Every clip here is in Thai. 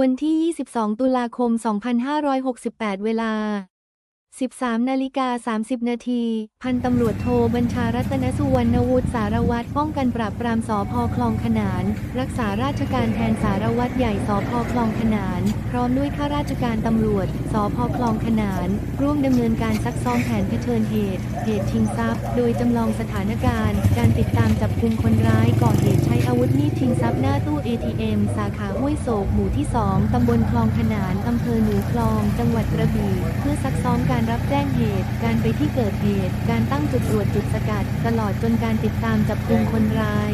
วันที่ 22 ตุลาคม 2568 เวลา 13นาฬิกา30 นาที พันตำรวจโทบัญชารัตนสุวรรณวุฒิสารวัตรป้องกันปราบปรามสพคลองขนาน รักษาราชการแทนสารวัตรใหญ่สพคลองขนาน พร้อมด้วยข้าราชการตำรวจสพคลองขนาน ร่วมดำเนินการซักซ้อมแผนเผชิญเหตุ เหตุชิงทรัพย์ โดยจำลองสถานการณ์ การติดตามจับกลุ่มคนร้ายก่อเหตุใช้อาวุธมีดชิงทรัพย์หน้าตู้ ATM สาขาห้วยโศกหมู่ที่ 2 ตำบลคลองขนานอำเภอหนือคลอง จังหวัดกระบี่เพื่อซักซ้อมการรับแจ้งเหตุ การไปที่เกิดเหตุ การตั้งจุดตรวจจุดสกัด ตลอดจนการติดตามจับกลุ่มคนร้าย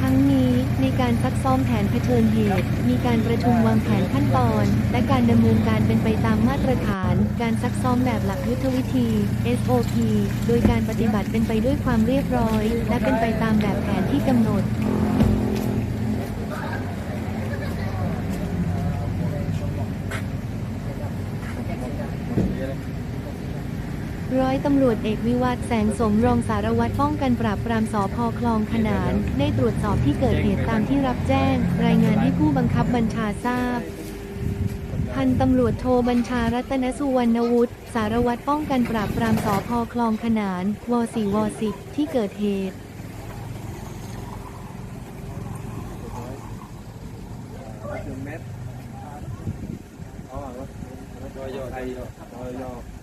ทั้งนี้ในการซักซ้อมแผนเผชิญเหตุ มีการประชุมวางแผนขั้นตอน และการดำเนินการเป็นไปตามมาตรฐาน การซักซ้อมแบบหลักยุทธวิธี SOP โดยการปฏิบัติเป็นไปด้วยความเรียบร้อย และเป็นไปตามแบบแผนที่กำหนด ร้อยตำรวจเอกวิวัฒน์แสงสมรองสารวัตรป้องกันปราบปรามสพคลองขนาน ได้ตรวจสอบที่เกิดเหตุตามที่รับแจ้ง รายงานให้ผู้บังคับบัญชาทราบ พันตำรวจโทบัญชารัตนสุวรรณวุฒิสารวัตรป้องกันปราบปรามสพคลองขนานวสี่วสิที่เกิดเหตุหนึ่งเมตรอ๋อรถรถยอยอไทยยอยอ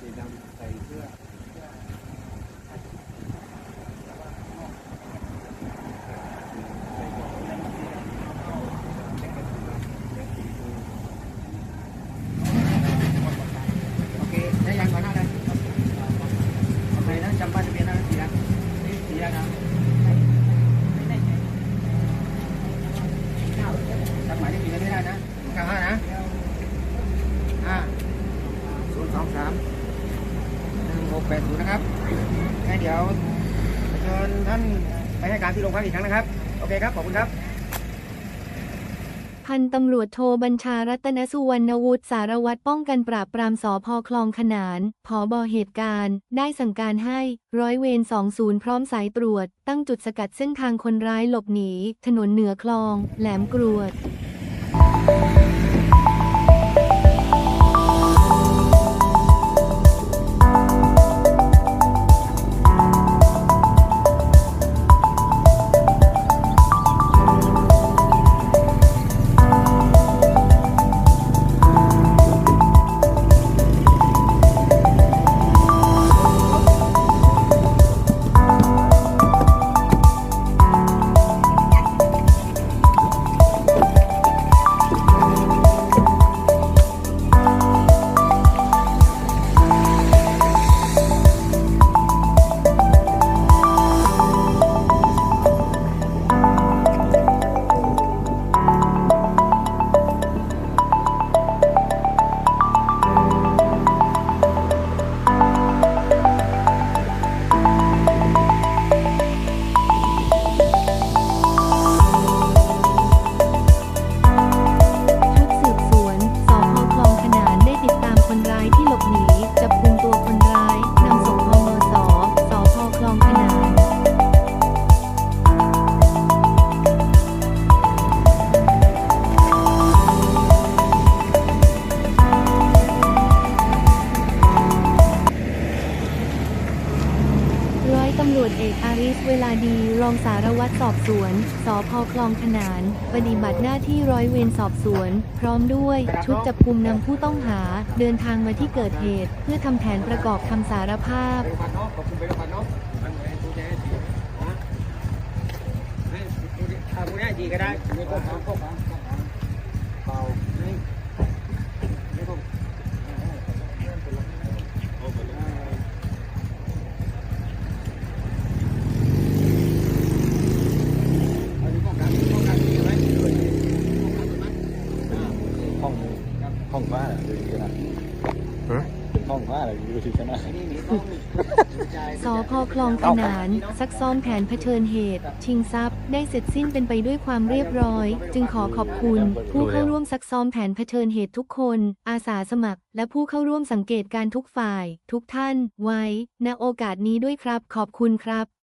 สีดำใส่เสื้อโอ 80นะครับงั้เดี๋ยวเชิญท่านไปให้การที่โรงพักอีกครั้งนะครับ โอเคครับ ขอบคุณครับ พันตำรวจโทบัญชารัตนสุวรรณวุฒิสารวัตรป้องกันปราบปรามสพคลองขนานผอบอเหตุการณ์ ได้สั่งการให้ร้อยเวร20 พร้อมสายตรวจ ตั้งจุดสกัดเส้นทางคนร้ายหลบหนี ถนนเหนือคลอง แหลมกรวด ตำรวจเอกอาริสเวลาดีรองสารวัตรสอบสวน สพคลองขนาน ปฏิบัติหน้าที่ร้อยเวรสอบสวน พร้อมด้วย ชุดจับกุมนำผู้ต้องหา เดินทางมาที่เกิดเหตุ เพื่อทำแผนประกอบคำสารภาพเนาะขอบคุณไปพันเนาะมันไอ้ตัวแกสีนะให้ตัวนี้ถ้าตัวนี้จีก็ได้ไม่ต้องทำก็ฟังเปล่านี่ไม่ต้องโอ้โหอันนี้ป้องกันป้องกันใช่ไหมป้องกันใช่ไหมอ่า ห้องห้องฟ้าเหรอดูดีนะเป็นห้ องฟ้าเหรอดูดีชนะอันนี้มีต้องจ่ายสพคลองขนาน ซักซ้อมแผนเผชิญเหตุ ชิงทรัพย์ ได้เสร็จสิ้นเป็นไปด้วยความเรียบร้อย จึงขอขอบคุณ ผู้เข้าร่วมซักซ้อมแผนเผชิญเหตุทุกคน อาสาสมัคร และผู้เข้าร่วมสังเกตการทุกฝ่าย ทุกท่าน ไว้ณโอกาสนี้ด้วยครับ ขอบคุณครับ